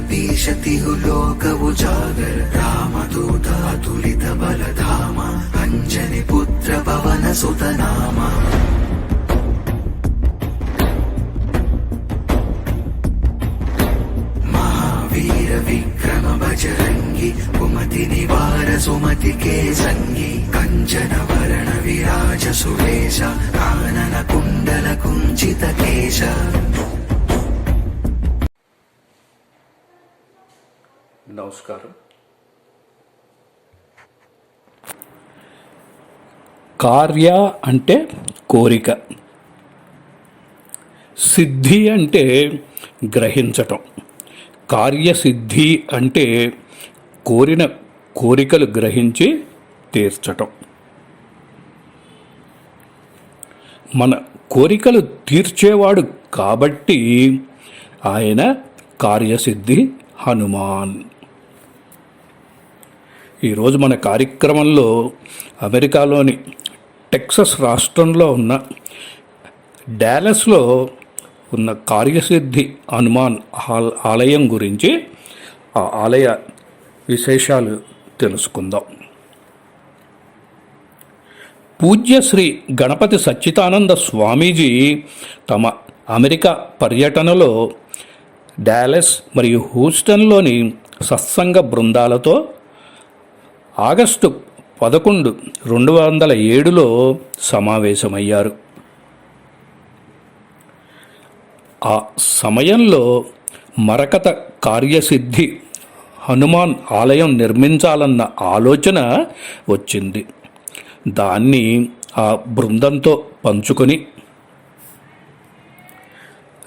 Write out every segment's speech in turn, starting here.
కపీశతిహు లోక ఉజాగర రామదూత అతులిత బలధామ అంజని పుత్ర పవన సుతనామ. మహావీర విక్రమ బజరంగి కుమతి నివార సుమతి కే సంగి నమస్కారం. కార్య అంటే కోరిక. సిద్ధి అంటే గ్రహించటం. కార్యసిద్ధి అంటే కోరిన కోరికలు గ్రహించి తీర్చటం. మన కోరికలు తీర్చేవాడు కాబట్టి ఆయన కార్యసిద్ధి హనుమాన్. ఈరోజు మన కార్యక్రమంలో అమెరికాలోని టెక్సస్ రాష్ట్రంలో ఉన్న డాలస్లో ఉన్న కార్యసిద్ధి హనుమాన్ ఆల్- ఆలయం గురించి ఆ ఆలయ విశేషాలు తెలుసుకుందాం. పూజ్య శ్రీ గణపతి సచ్చిదానంద స్వామీజీ తమ అమెరికా పర్యటనలో డాలస్ మరియు హూస్టన్లోని సత్సంగ బృందాలతో ఆగస్టు పదకొండు రెండు వందల ఏడులో సమావేశమయ్యారు. ఆ సమయంలో మరకత కార్యసిద్ధి హనుమాన్ ఆలయం నిర్మించాలన్న ఆలోచన వచ్చింది. దాన్ని ఆ బృందంతో పంచుకొని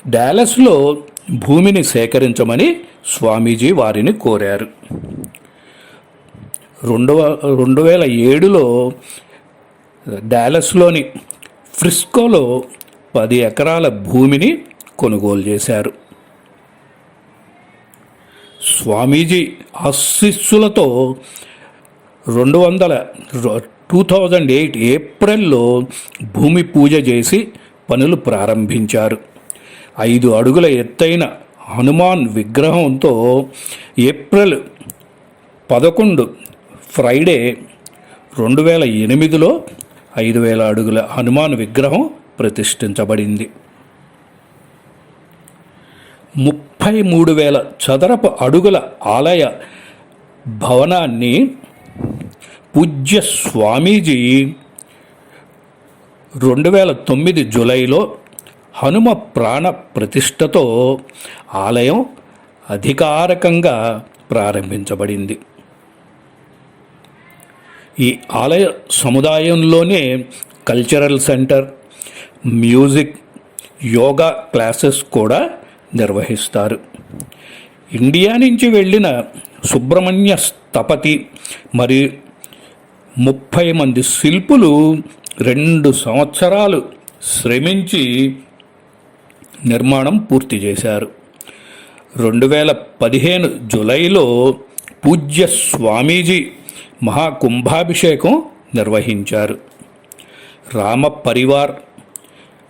డాలస్లో భూమిని సేకరించమని స్వామీజీ వారిని కోరారు. రెండు రెండు వేల ఏడులో డాలస్లోని ఫ్రిస్కోలో పది ఎకరాల భూమిని కొనుగోలు చేశారు. స్వామీజీ ఆశీస్సులతో రెండు వందల టూ థౌజండ్ ఎయిట్ ఏప్రిల్లో భూమి పూజ చేసి పనులు ప్రారంభించారు. ఐదు అడుగుల ఎత్తైన హనుమాన్ విగ్రహంతో ఏప్రిల్ పదకొండు ఫ్రైడే రెండు వేల ఎనిమిదిలో ఐదు వేల అడుగుల హనుమాన్ విగ్రహం ప్రతిష్ఠించబడింది. ముప్పై మూడు వేల చదరపు అడుగుల ఆలయ భవనాన్ని పూజ్య స్వామీజీ రెండు వేల తొమ్మిది జూలైలో హనుమ ప్రాణ ప్రతిష్టతో ఆలయం అధికారికంగా ప్రారంభించబడింది. ఈ ఆలయ సముదాయంలోనే cultural centre music yoga classes కూడా నిర్వహిస్తారు. ఇండియా నుంచి వెళ్ళిన సుబ్రహ్మణ్య స్థపతి మరియు ముప్పై మంది శిల్పులు రెండు సంవత్సరాలు శ్రమించి నిర్మాణం పూర్తి చేశారు. రెండు వేల పదిహేను జులైలో పూజ్య స్వామీజీ మహాకుంభాభిషేకం నిర్వహించారు. రామ పరివార్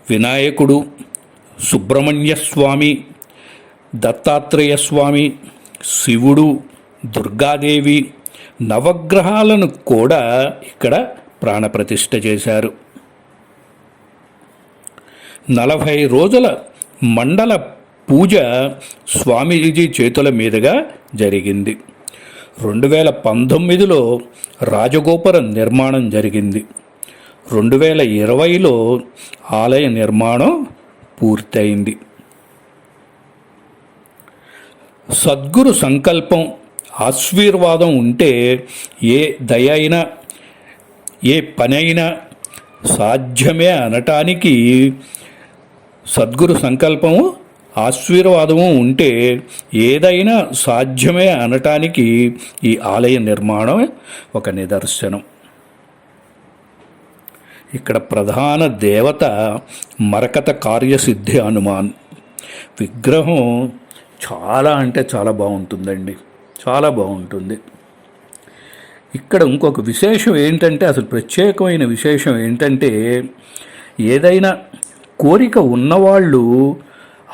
వినాయకుడు సుబ్రహ్మణ్యస్వామి దత్తాత్రేయస్వామి దత్తాత్రేయ స్వామి శివుడు దుర్గాదేవి నవగ్రహాలను కూడా ఇక్కడ ప్రాణప్రతిష్ఠ చేశారు. నలభై రోజుల మండల పూజ స్వామీజీ చేతుల మీదుగా జరిగింది. రెండు వేల పంతొమ్మిదిలో రాజగోపురం నిర్మాణం జరిగింది. రెండు వేల ఇరవైలో ఆలయ నిర్మాణం పూర్తయింది. సద్గురు సంకల్పం ఆశీర్వాదం ఉంటే ఏ దయ అయినా ఏ పని అయినా సాధ్యమే అనటానికి సద్గురు సంకల్పము ఆశీర్వాదము ఉంటే ఏదైనా సాధ్యమే అనటానికి ఈ ఆలయ నిర్మాణం ఒక నిదర్శనం. ఇక్కడ ప్రధాన దేవత మరకత కార్యసిద్ధి హనుమాన్. విగ్రహం చాలా అంటే చాలా బాగుంటుందండి. చాలా బాగుంటుంది. ఇక్కడ ఇంకొక విశేషం ఏంటంటే అసలు ప్రత్యేకమైన విశేషం ఏంటంటే ఏదైనా కోరిక ఉన్నవాళ్ళు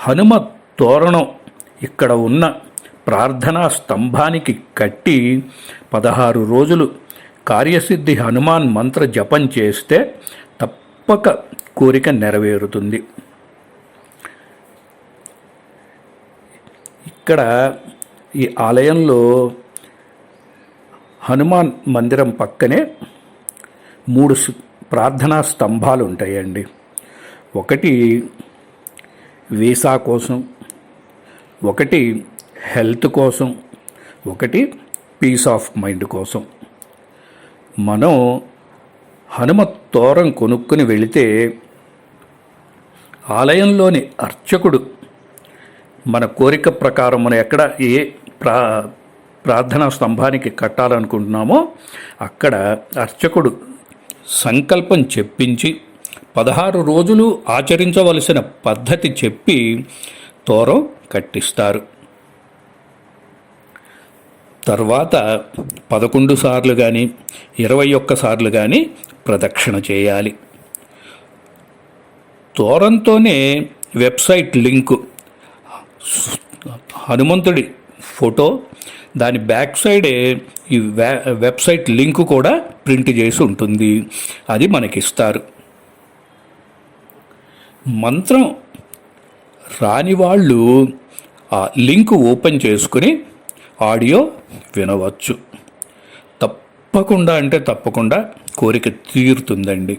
హనుమ తోరణం ఇక్కడ ఉన్న ప్రార్థనా స్తంభానికి కట్టి పదహారు రోజులు కార్యసిద్ధి హనుమాన్ మంత్ర జపం చేస్తే తప్పక కోరిక నెరవేరుతుంది. ఇక్కడ ఈ ఆలయంలో హనుమాన్ మందిరం పక్కనే మూడు ప్రార్థనా స్తంభాలు ఉంటాయండి. ఒకటి వీసా కోసం ఒకటి హెల్త్ కోసం ఒకటి పీస్ ఆఫ్ మైండ్ కోసం. మనం హనుమ తోరం కొనుక్కుని వెళితే ఆలయంలోని అర్చకుడు మన కోరిక ప్రకారం మనం ఎక్కడ ఏ ప్రా ప్రార్థనా స్తంభానికి కట్టాలనుకుంటున్నామో అక్కడ అర్చకుడు సంకల్పం చెప్పించి పదహారు రోజులు ఆచరించవలసిన పద్ధతి చెప్పి తోరం కట్టిస్తారు. తర్వాత పదకొండు సార్లు కానీ ఇరవై ఒక్క సార్లు కానీ ప్రదక్షిణ చేయాలి. తోరంతోనే వెబ్సైట్ లింకు హనుమంతుడి ఫోటో దాని బ్యాక్ సైడే ఈ వెబ్సైట్ లింక్ కూడా ప్రింట్ చేసి ఉంటుంది. అది మనకిస్తారు. మంత్రం రాని వాళ్ళు ఆ లింక్ ఓపెన్ చేసుకుని ఆడియో వినవచ్చు. తప్పకుండా అంటే తప్పకుండా కోరిక తీరుతుందండి.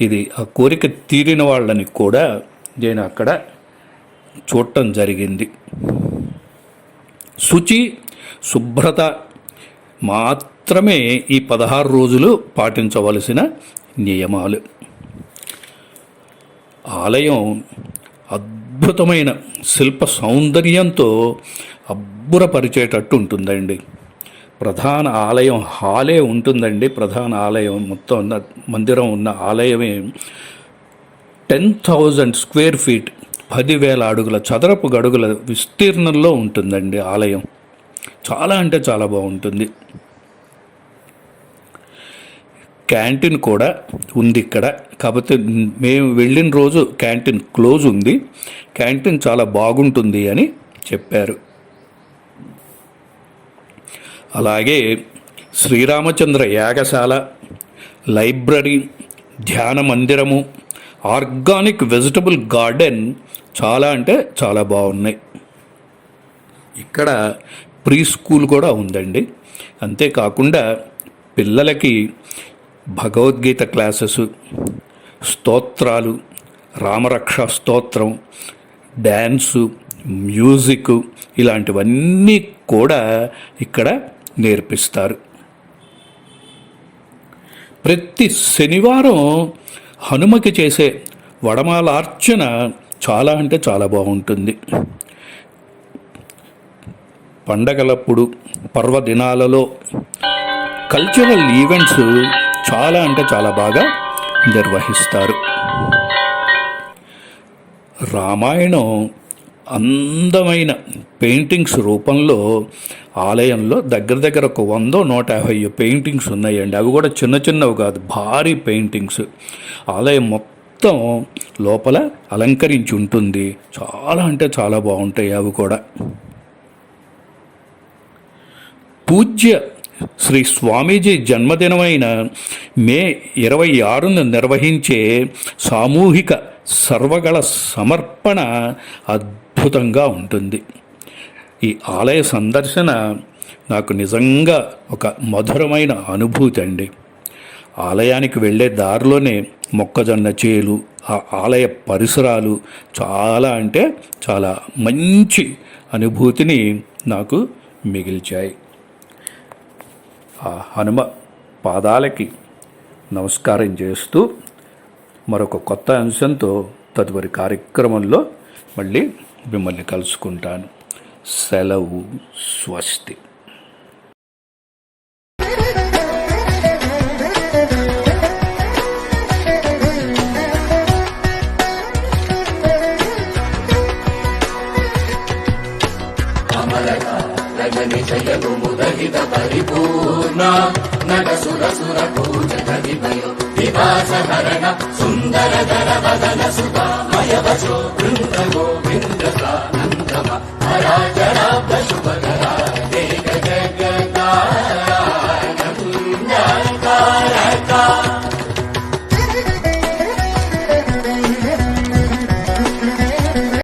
ఇది ఆ కోరిక తీరిన వాళ్ళని కూడా నేను అక్కడ చూడటం జరిగింది. శుచి శుభ్రత మాత్రమే ఈ పదహారు రోజులు పాటించవలసిన నియమాలు. ఆలయం అద్భుతమైన శిల్ప సౌందర్యంతో అబ్బురపరిచేటట్టు ఉంటుందండి. ప్రధాన ఆలయం హాలే ఉంటుందండి. ప్రధాన ఆలయం మొత్తం ఉన్న మందిరం ఉన్న ఆలయమే టెన్ థౌజండ్ స్క్వేర్ ఫీట్ పదివేల అడుగుల చదరపు గడుగుల విస్తీర్ణంలో ఉంటుందండి ఆలయం. చాలా అంటే చాలా బాగుంటుంది. క్యాంటీన్ కూడా ఉంది ఇక్కడ. కాకపోతే మేము వెళ్ళిన రోజు క్యాంటీన్ క్లోజ్ ఉంది. క్యాంటీన్ చాలా బాగుంటుంది అని చెప్పారు. అలాగే శ్రీరామచంద్ర యాగశాల లైబ్రరీ ధ్యాన మందిరము ఆర్గానిక్ వెజిటబుల్ గార్డెన్ చాలా అంటే చాలా బాగున్నాయి. ఇక్కడ ప్రీ స్కూల్ కూడా ఉందండి. అంతేకాకుండా పిల్లలకి భగవద్గీత క్లాసెస్ స్తోత్రాలు రామరక్ష స్తోత్రం డ్యాన్సు మ్యూజిక్ ఇలాంటివన్నీ కూడా ఇక్కడ నేర్పిస్తారు. ప్రతి శనివారం హనుమకి చేసే వడమాలార్చన చాలా అంటే చాలా బాగుంటుంది. పండగలప్పుడు పర్వదినాలలో కల్చరల్ ఈవెంట్స్ చాలా అంటే చాలా బాగా నిర్వహిస్తారు. రామాయణం అందమైన పెయింటింగ్స్ రూపంలో ఆలయంలో దగ్గర దగ్గర ఒక వందో నూట యాభై పెయింటింగ్స్ ఉన్నాయండి. అవి కూడా చిన్న చిన్నవి కాదు భారీ పెయింటింగ్స్ ఆలయం మొత్తం లోపల అలంకరించి ఉంటుంది. చాలా అంటే చాలా బాగుంటాయి అవి కూడా. పూజ్య శ్రీ స్వామీజీ జన్మదినమైన మే ఇరవై ఆరున నిర్వహించే సామూహిక సర్వగళ సమర్పణ అద్భుతంగా ఉంటుంది. ఈ ఆలయ సందర్శన నాకు నిజంగా ఒక మధురమైన అనుభూతి అండి. ఆలయానికి వెళ్ళే దారిలోనే మొక్కజొన్న చేలు ఆ ఆలయ పరిసరాలు చాలా అంటే చాలా మంచి అనుభూతిని నాకు మిగిల్చాయి. ఆ హనుమ పాదాలకి నమస్కారం చేస్తూ మరొక కొత్త అంశంతో తదుపరి కార్యక్రమంలో మళ్ళీ మిమ్మల్ని కలుసుకుంటాను. సెలవు స్వస్తి. సుందర దర వదన సుతామయ వచో బృంద గోవింద